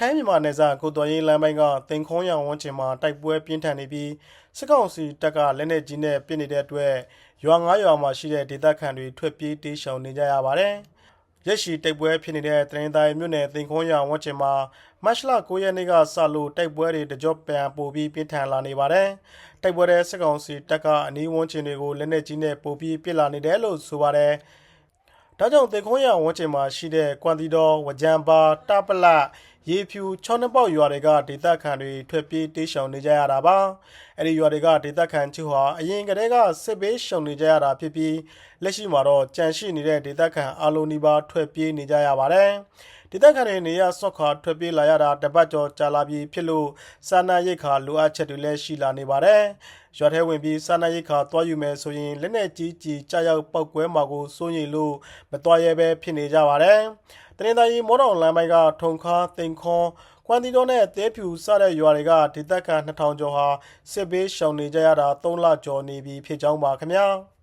ထိုင်းမြန်မာနယ်စပ်ကိုတော်ရင်လမ်းပိုင်းကတင်ခုံးရောင်ဝန်းကျင်မှာတိုက်ပွဲပြင်းထန်နေပြီးစစ်ကောင်စီတပ်ကလက်နက်ကြီးနဲ့ပစ်နေတဲ့အတွက်ရွာငါးရွာမှာရှိတဲ့ဒေသခံတွေထွက်ပြေးတေးရှောင်နေကြရပါတယ်။ရက်ရှိတိုက်ပွဲဖြစ်နေတဲ့တရင်တိုင်းမြို့နယ်တင်ခုံးရောင်ဝန်းကျင်မှာမတ်လ9ရက်နေ့ကစလို့တိုက်ပွဲတွေတကြော့ပြန်ပို့ပြီးပြင်းထန်လာနေပါတယ်။တိုက်ပွဲတဲ့စစ်ကောင်စီတပ်ကအနီးဝန်းကျင်တွေကိုလက်နက်ကြီးနဲ့ပို့ပြီးပစ်လာနေတယ်လို့ဆိုပါတယ်။ဒါကြောင့်တေခွန်ရဝန်းကျင်မှာရှိတဲ့ကွမ်တီတော်ဝကြံပါတပလရေဖြူချောင်းနှပေါက်ရွာတွေကဒေသခံတွေထွက်ပြေးတေးရှောင်နေကြရတာပါအဲ့ဒီရွာတွေကဒေသခံချို့ဟာအရင်ကတည်းကစစ်ဘေးရှောင်နေကြရတာဖြစ်ပြီးလက်ရှိမှာတော့ကြန့်ရှိနေတဲ့ဒေသခံအလုံးနီးပါးထွက်ပြေးနေကြရပါတယ်ဒေသခံတွေနေရဆော့ခါထွက်ပြေးလာရတာတပတ်ကျော်ကြာလာပြီဖြစ်လို့စာနာရိတ်ခါလိုအပ်ချက်တွေလည်းရှိလာနေပါတယ်ရွာထဲဝင်ပြီးစာနာရိတ်ခါတွားယူမယ်ဆိုရင်လက်နဲ့ကြီးကြီးကြောက်ရောက်ပောက်ကွဲမှာကိုစိုးရိမ်လို့မတွားရဲပဲဖြစ်နေကြပါတယ် တရင်သားကြီးမောတော်လမ်းပိုင်းကထုံခါတိန်ခွန်ကွမ်တီတော်နဲ့တဲဖြူစတဲ့ရွာတွေကဒေသခံ2000ကျော်ဟာစစ်ဘေးရှောင်နေကြရတာ3လကျော်နေပြီဖြစ်ကြောင်းပါခင်ဗျာ။